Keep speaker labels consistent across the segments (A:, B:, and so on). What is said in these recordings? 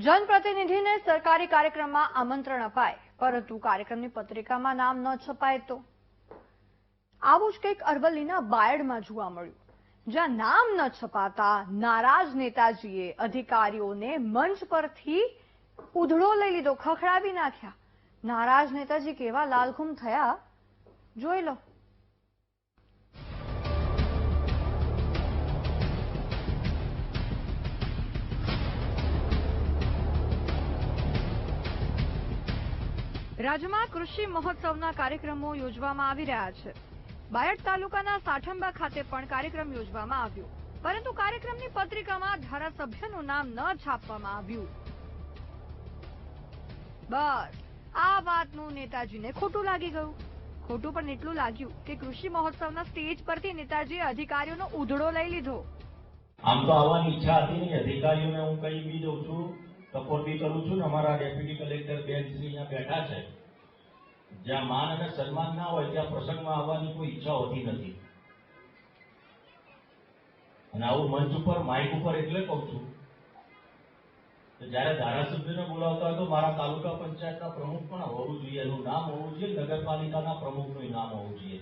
A: જનપ્રતિનિધિને સરકારી કાર્યક્રમમાં આમંત્રણ અપાય, પરંતુ કાર્યક્રમની પત્રિકામાં નામ ન છપાય તો? આવું જ કંઈક અરવલ્લીના બાયડમાં જોવા મળ્યું. જ્યાં નામ ન છપાતા નારાજ નેતાજીએ અધિકારીઓને મંચ પરથી ઉધડો લઈ લીધો, ખખડાવી નાખ્યા. નારાજ નેતાજી કેવા લાલઘુમ થયા? જોઈ લો. રાજ્યમાં કૃષિ મહોત્સવના કાર્યક્રમો યોજવામાં આવી રહ્યા છે. બાયડ તાલુકાના સાઠંબા ખાતે પણ કાર્યક્રમ યોજવામાં આવ્યો. પરંતુ કાર્યક્રમની પત્રિકામાં ધારાસભ્યનું નામ ન છાપવામાં આવ્યું. બસ, આ વાતનું નેતાજીને ખોટું લાગી ગયું. ખોટું પણ એટલું લાગ્યું કે કૃષિ મહોત્સવના સ્ટેજ પરથી નેતાજીએ અધિકારીઓનો ઉધડો લઈ લીધો.
B: આમ તો આવવાની ઈચ્છા હતી અધિકારીઓને હું કહી બી દઉં છું. સપોર્ટ બી કરું છું ને અમારા ડેપ્યુટી કલેક્ટર બેન શ્રી અહીંયા બેઠા છે, જ્યાં માન અને સન્માન ના હોય ત્યાં પ્રસંગમાં આવવાની કોઈ ઈચ્છા હોતી નથી. અને આવું મંચ ઉપર માઇક ઉપર એટલે કહું છું જ્યારે ધારાસભ્યને બોલાવતા હોય તો મારા તાલુકા પંચાયતના પ્રમુખ પણ હોવું જોઈએ. એનું નામ હોવું જોઈએ, નગરપાલિકાના પ્રમુખનું નામ હોવું જોઈએ.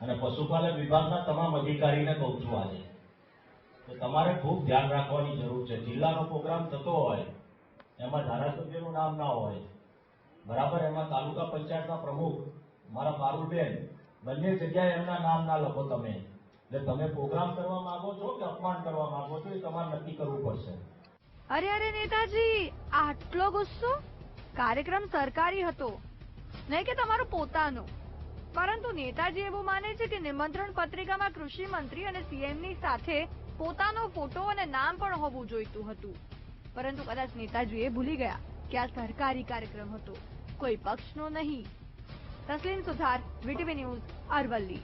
B: અને પશુપાલન વિભાગના તમામ અધિકારીને કહું છું આજે તો તમારે ખૂબ ધ્યાન રાખવાની જરૂર છે. જિલ્લાનો પ્રોગ્રામ થતો હોય એમાં ધારાસભ્યનું નામ ના હોય. બરાબર, એમાં તાલુકા પંચાયતના પ્રમુખ, મારા પારુલબેન, બંને જગ્યાએ એમના નામ ના લખો તમે. એટલે તમે પ્રોગ્રામ કરવા માંગો છો કે અપમાન કરવા માંગો છો એ તમારે નક્કી કરવું પડશે.
A: અરે અરે, નેતાજી, આટલો ગુસ્સો? કાર્યક્રમ સરકારી હતો. નહીં કે તમારો પોતાનો. પરંતુ નેતાજી એવું માને છે કે નિમંત્રણ પત્રિકામાં કૃષિ મંત્રી અને સીએમની સાથે પોતાનો ફોટો અને નામ પણ હોવું જોઈતું હતું. પરંતુ કદાચ નેતાજી એ ભૂલી ગયા કે આ સરકારી કાર્યક્રમ હતો. કોઈ પક્ષનો નહીં. Tasleem Suthar, VTV news, Aravalli.